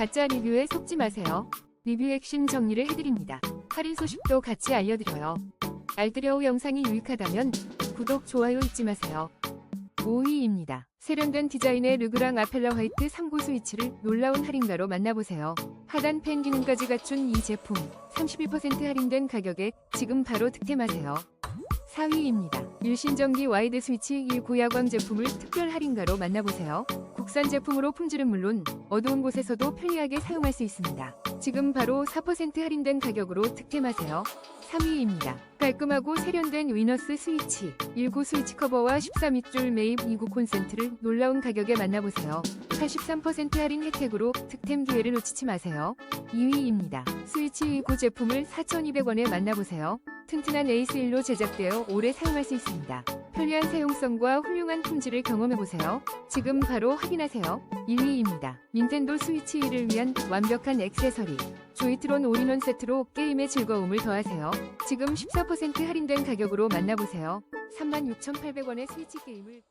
가짜 리뷰에 속지 마세요. 리뷰 핵심 정리를 해드립니다. 할인 소식도 같이 알려드려요. 알뜰여우 영상이 유익하다면 구독, 좋아요 잊지 마세요. 5위입니다. 세련된 디자인의 르그랑 아펠라 화이트 3구 스위치를 놀라운 할인가로 만나보세요. 하단 팬 기능까지 갖춘 이 제품 32% 할인된 가격에 지금 바로 득템하세요. 4위입니다. 일신전기 와이드 스위치 1 고야광 제품을 특별 할인가로 만나보세요. 국산 제품으로 품질은 물론 어두운 곳에서도 편리하게 사용할 수 있습니다. 지금 바로 4% 할인된 가격으로 득템하세요. 3위입니다. 깔끔하고 세련된 위너스 스위치 19 스위치 커버와 13밑줄 매입 29 콘센트를 놀라운 가격에 만나보세요. 83% 할인 혜택으로 득템 기회를 놓치지 마세요. 2위입니다. 스위치 29 제품을 4,200원에 만나보세요. 튼튼한 에이스1로 제작되어 오래 사용할 수 있습니다. 편리한 사용성과 훌륭한 품질을 경험해보세요. 지금 바로 확인하세요. 1위입니다. 닌텐도 스위치 1을 위한 완벽한 액세서리. 조이트론 올인원 세트로 게임의 즐거움을 더하세요. 지금 14% 할인된 가격으로 만나보세요. 36,800원의 스위치 게임을